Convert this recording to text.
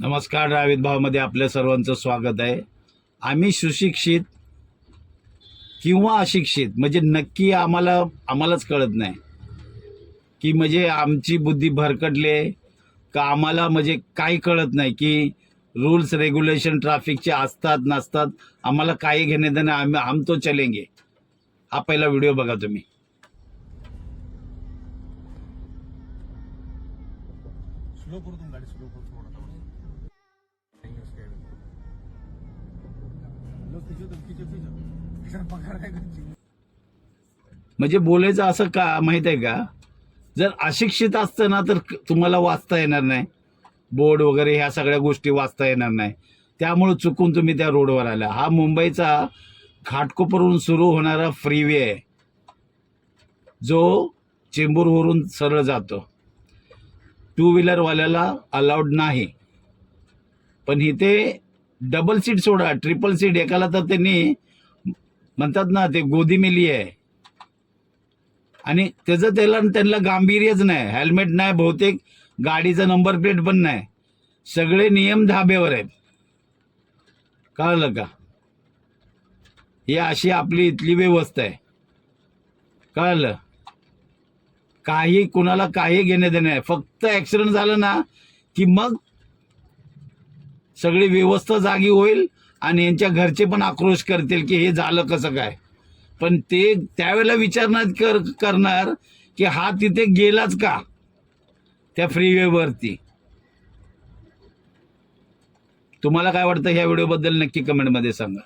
नमस्कार डावीत भावमध्ये आपल्या सर्वांचं स्वागत आहे. आम्ही सुशिक्षित किंवा अशिक्षित म्हणजे नक्की आम्हाला आम्हालाच कळत नाही. की म्हणजे आमची बुद्धी भरकटली आहे का आम्हाला म्हणजे काही कळत नाही की रूल्स रेग्युलेशन ट्रॅफिकचे असतात नसतात आम्हाला काही घेणे देणे आम्ही हम तो चलेंगे. हा पहिला व्हिडिओ बघा तुम्ही. स्लो करो तुम गाड़ी स्लो करो थोड़ा म्हणजे बोलायचं असं का माहीत आहे का? जर अशिक्षित असतं ना तर तुम्हाला वाचता येणार नाही. बोर्ड वगैरे ह्या सगळ्या गोष्टी वाचता येणार नाही. त्यामुळं चुकून तुम्ही त्या रोडवर आला. हा मुंबईचा घाटकोपरहून सुरू होणारा फ्रीवे आहे. जो चेंबूरवरून सरळ जातो. टू व्हीलरवाल्याला अलाउड नाही. पण इथे डबल सीट सोडा ट्रिपल सीट एकाला तर त्यांनी म्हणतात ना ते गोदी मेली आहे. आणि त्याचं त्याला त्यांना गांभीर्यच नाही. हेल्मेट नाही बहुतेक गाडीचा नंबर प्लेट पण नाही. सगळे नियम धाब्यावर आहेत. कळलं का? ही अशी आपली इथली व्यवस्था आहे. कळलं? काही कुणाला काही घेणे देणे फक्त ऍक्सिडेंट झालं ना की मग सगळी व्यवस्था जागी होईल आणि यांच्या घरचे पण आक्रोश करतील की हे झालं कसं काय. पण ते त्यावेळेला विचारणार कर करणार की हा तिथे गेलाच का? त्या फ्रीवेवरती तुम्हाला काय वाटतं ह्या व्हिडिओबद्दल नक्की कमेंटमध्ये सांगा.